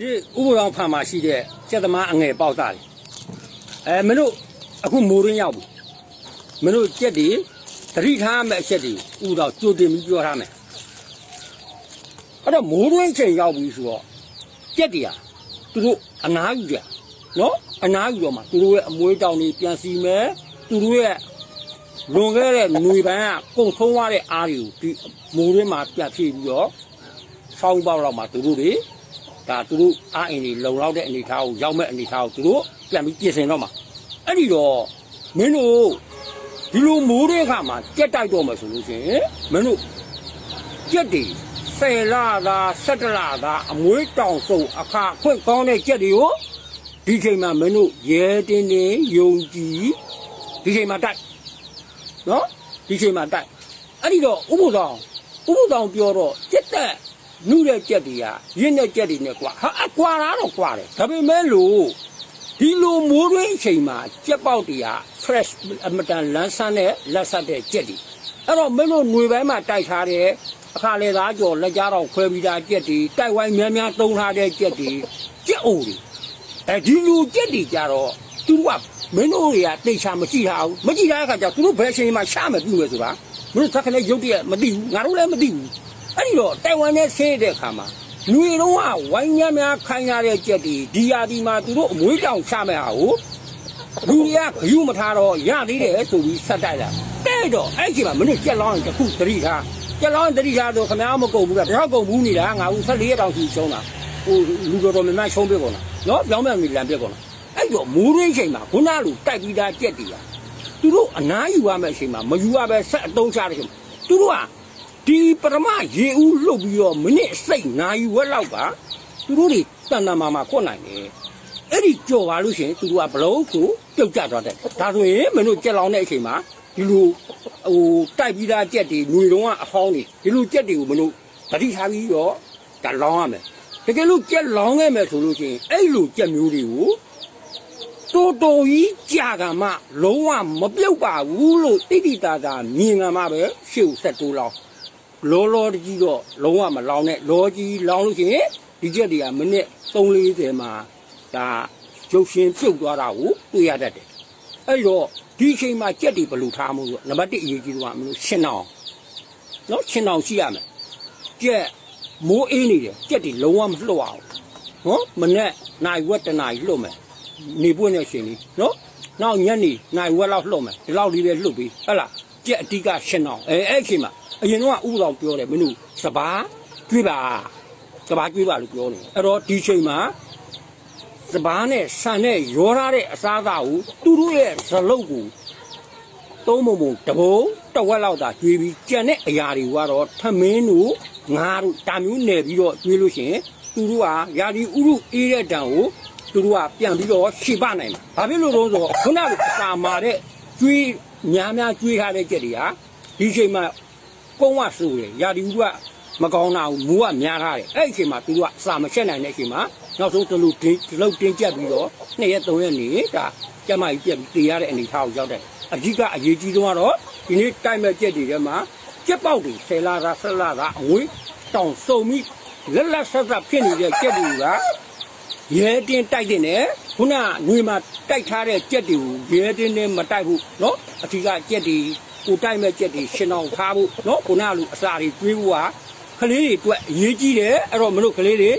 ဒီဥပဒေအောင်ဖန်မှာရှိတဲ့စက်သမားအငယ်ပေါက်သားတွေအဲမင်းတို့အခုမိုးရင်းရောက်ပြီမင်းတို့ကြက်တွေသတိထားမဲ့အချက်တွေဥပဒေအောင်ကြိုတင်ပြီးပြောထားမယ်အဲ့တော့မိုးရင်းချိန်ရောက်ပြီဆိုတော့ကြက်တွေဟာသူတို့အနားယူကြနော်အနားယူတော့မှသူတို့ရဲ့အမွေးတောင်တွေပြန်စီမယ်သူတို့ရဲ့လွန်ခဲ့တဲ့ຫນွေပန်းကကုန်ဆုံးသွားတဲ့အားတွေကိုဒီမိုးရင်းမှာပြတ်ဖြည့်ပြီးတော့ဖောင်းပေါက်တော့မှသူတို့တွေ ဒါသူတို့အားအင်တွေလုံလောက်တဲ့အနေအထားကိုရောက်မဲ့အနေအထားကိုသူတို့ပြန်ပြီးပြင်ဆင်တော့မှာအဲ့ဒီတော့မင်းတို့ဒီလိုမိုးတဲ့အခါမှာကြက်တိုက်တော့မယ်ဆိုလို့ရှိရင်မင်းတို့ကြက်တွေဆယ်လသာ၁၇လသာအမွေးတောင်စုံအခါခွင့်ကောင်းတဲ့ကြက်တွေကိုဒီချိန်မှာမင်းတို့ရဲတင်းတင်းယုံကြည်ဒီချိန်မှာတိုက်နော်ဒီချိန်မှာတိုက်အဲ့ဒီတော့ဥပဒေဆောင်ဥပဒေဆောင်ပြောတော့ကြက်တက် နုတဲ့ကြက်တွေကရင်းတဲ့ကြက်တွေနဲ့ကွာဟာအကွာတာတော့ကွာတယ်ဒါပေမဲ့လို့ဒီလိုမိုးရင်းအချိန်မှာကြက်ပေါက်တွေက fresh အမတန်လန်းဆန်းတဲ့လက်ဆက်တဲ့ကြက်တွေအဲ့တော့မင်းတို့ຫນွေပိုင်းမှာတိုက်ထားတဲ့အခါလေသားကြော်လက်ကြားတော့ခွဲပြီးသားကြက်တွေတိုက်ဝိုင်းများများတုံးထားတဲ့ကြက်တွေကြက်အိုတွေအဲဒီလိုကြက်တွေကြတော့သူကမင်းတို့တွေကတိတ်ချာမကြည့်ထားဘူးမကြည့်တဲ့အခါကျသူတို့ဘယ်အချိန်မှရှာမယ်ပြုမယ်ဆိုတာမင်းတို့သက်ကလေးရုပ်တရက်မသိဘူးငါတို့လည်းမသိဘူး အဲ့ဒီတော့တိုင်ဝမ်နဲ့ဆင်းတဲ့အခါမှာလူတွေတော့ကဝိုင်းများများခိုင်းရတဲ့ကြက်တွေဒီယာဒီမှာသူတို့အမွေးတောင်ချမဲ့ဟာကိုလူတွေကဂယုမထားတော့ရသေးတယ်ဆိုပြီးဆက်တိုက်လာတဲ့တော့အဲ့ဒီမှာမင်းတို့ကြက်လောင်းတစ်ခုသတိထားကြက်လောင်းသတိထားတော့ခမားမကုန်ဘူးလားဘယ်တော့ကုန်ဘူးနေတာငါဦး14ရက်တောင်ရှိရှုံးတာဟိုလူတော်တော်များများရှုံးပြကုန်တာနော်ပြောင်းပြန်ပြီလန်ပြကုန်တာအဲ့တော့မိုးရင်းချိန်မှာခုနလိုတိုက်ပြီးသားကြက်တွေကသူတို့အနားယူရမယ့်အချိန်မှာမယူရပဲဆက်အတုံးချတဲ့ချိန်မှာသူတို့က ဒီပထမရေဦးလှုပ်ပြီးတော့မိနစ်စိတ်နာယူဝက်လောက်ကသူတို့တွေတန်တန်မာမာခွတ်နိုင်တယ်အဲ့ဒီကြော်ပါလို့ရှိရင်သူတို့ကဘလုံးကိုပြုတ်ကျသွားတယ်ဒါဆိုရင်မင်းတို့ကြက်လောင်တဲ့အချိန်မှာဒီလိုဟိုတိုက်ပြီးသားကြက်တွေຫນွေတုံးကအဟောင်းတွေဒီလိုကြက်တွေကိုမင်းတို့တတိထားပြီးတော့ဒါလောင်းရမယ်တကယ်လို့ကြက်လောင်းခဲ့မယ်ဆိုလို့ရှိရင်အဲ့လိုကြက်မျိုးတွေကိုတိုးတိုကြီးကြာကမှလုံးဝမပြုတ်ပါဘူးလို့တိတိတာတာမြင်ကမှပဲရှေ့ကိုဆက်တိုးလောင်း လောလောတကြီးတော့လုံးဝမလောင်းနဲ့လောကြီးလောင်းလို့ရှိရင်ဒီချက်တွေကမိနစ်340မှာဒါကျုပ်ရှင်ပြုတ်သွားတာကိုတွေ့ရတတ်တယ်အဲ့တော့ဒီအချိန်မှာကြက်တွေဘယ်လိုထားမှုဆိုနံပါတ်1အရေးကြီးဆုံးကမလို့ရှင်းအောင်နော်ရှင်းအောင်ရှိရမယ်ကြက်မိုးအေးနေတယ်ကြက်တွေလုံးဝမလှုပ်အောင်နော်မနဲ့နိုင်ဝက်တနိုင်လှုပ်မယ်နေပွင့်တဲ့ရှင်လေးနော်နောက်ညနေနိုင်ဝက်လောက်လှုပ်မယ်ဒီလောက်လေးပဲလှုပ်ပြီးဟုတ်လားကြက်အတိကရှင်းအောင်အဲအဲ့အချိန်မှာ အရင်တော့ဥပဒေပြောတယ်မင်းတို့စပါးကျွေးပါစပါးကျွေးပါလို့ပြောနေအဲ့တော့ဒီချိန်မှာစပါးနဲ့ဆန်နဲ့ရောထားတဲ့အစားအသောက်ကိုသူတို့ရဲ့ဇလုတ်ကိုသုံးပုံပုံတပုံတစ်ဝက်လောက်သာကျွေးပြီးကြံတဲ့အရာတွေကတော့ထမင်းတို့ငါတို့တာမျိုးနယ်ပြီးတော့ကျွေးလို့ရှိရင်သူတို့ကယာဒီဥရုအေးတဲ့တံကိုသူတို့ကပြန်ပြီးတော့ရှေ့ပနိုင်မှာဘာဖြစ်လို့လဲဆိုတော့ခုနကအစာမာတဲ့ကျွေးများများကျွေးထားတဲ့ကြက်တွေဟာဒီချိန်မှာ ကုန်းဝဆူတယ်ရာဒီဦးကမကောင်းတာဘူးမူကများထားတယ်အဲ့ဒီအချိန်မှာသူတို့ကစာမချက်နိုင်တဲ့အချိန်မှာနောက်ဆုံးတလူတင်းတလုတ်တင်းကျပ်ပြီးတော့နှစ်ရက်သုံးရက်နေဒါကျမကြီးပြက်ပြီးတည်ရတဲ့အနေအထားကိုရောက်တယ်အကြီးကအရေးကြီးဆုံးကတော့ဒီနေ့တိုက်မဲ့ကြက်တွေထဲမှာကြက်ပေါက်တွေဆယ်လာတာဆက်လာတာအငွေးတောင်စုံပြီးလက်လက်ဆက်ဆက်ဖြစ်နေတဲ့ကြက်တွေကရဲတင်းတိုက်တဲ့နဲ့ခုနငွေမှာတိုက်ထားတဲ့ကြက်တွေကိုရဲတင်းနဲ့မတိုက်ဘူးเนาะအထီးကကြက်တွေ ကိုတိုက်မဲ့ကြက်တွေရှင်အောင်ထားဖို့နော်ခုနကလူအစာတွေတွေးဖို့ကကလေးတွေအတွက်အရေးကြီးတယ်အဲ့တော့မလို့ကလေးတွေ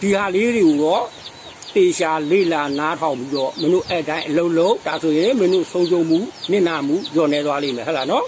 ဒီဟာလေးတွေကိုတော့တေရှာလေးလာနားထောင်ပြီးတော့မင်းတို့အဲ့တိုင်းအလုံးလုံးဒါဆိုရင်မင်းတို့ဆုံးရှုံးမှုနစ်နာမှုညှော်နေသွားလိမ့်မယ်ဟုတ်လားနော်